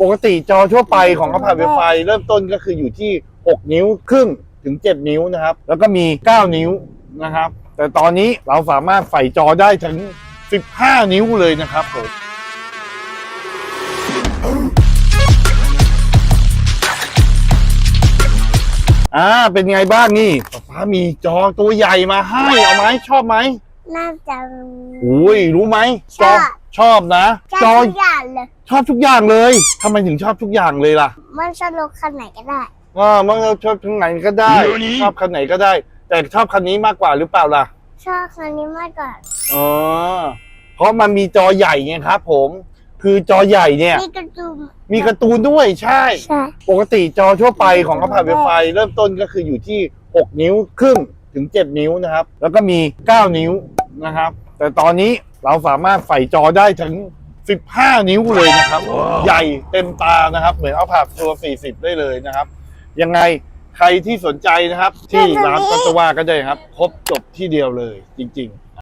ปกติจอทั่วไปของ iPad Wi-Fi เริ่มต้นก็คืออยู่ที่ 6 นิ้วครึ่งถึง 7 นิ้วนะครับ แล้วก็มี 9 นิ้วนะครับ แต่ตอนนี้เราสามารถใส่จอได้ถึง 15 นิ้วเลยนะครับผมอ่าเป็นไงบ้างนี่ป๊าป๊ามีจอตัวใหญ่มาให้เอาไหมชอบไหมน่าจะอุ้ยรู้ไหมชอบ ชอบนะชจออบทุกอย่างเลย ชอบทุกอย่างเลยทำไมถึงชอบทุกอย่างเลยล่ะมันสนุกขนาดไหนก็ได้อ่ามันก็ชอบทั้งไหนก็ได้ ชอบคันไหนก็ได้ แต่ชอบคันนี้มากกว่าหรือเปล่าล่ะชอบคันนี้มากกว่าอ๋อเพราะมันมีจอใหญ่ไงครับ ผม คือจอใหญ่เนี่ย มีกระจุมมีการ์ตูนด้วยใช่ ใช่ ปกติจอทั่วไปของ iPad Wi-Fi เริ่มต้นก็คืออยู่ที่ 6 นิ้วครึ่งถึง 7 นิ้วนะครับ แล้วก็มี 9 นิ้วนะครับ แต่ตอนนี้ เราสามารถใส่จอได้ถึง 15 นิ้วเลยนะครับ ใหญ่เต็มตานะครับ เหมือน iPad ตัว 40 ได้เลยนะครับ ยังไงใครที่สนใจนะครับ ที่ร้านปัตตวาก็ได้ครับ ครบจบที่เดียวเลยจริง ๆ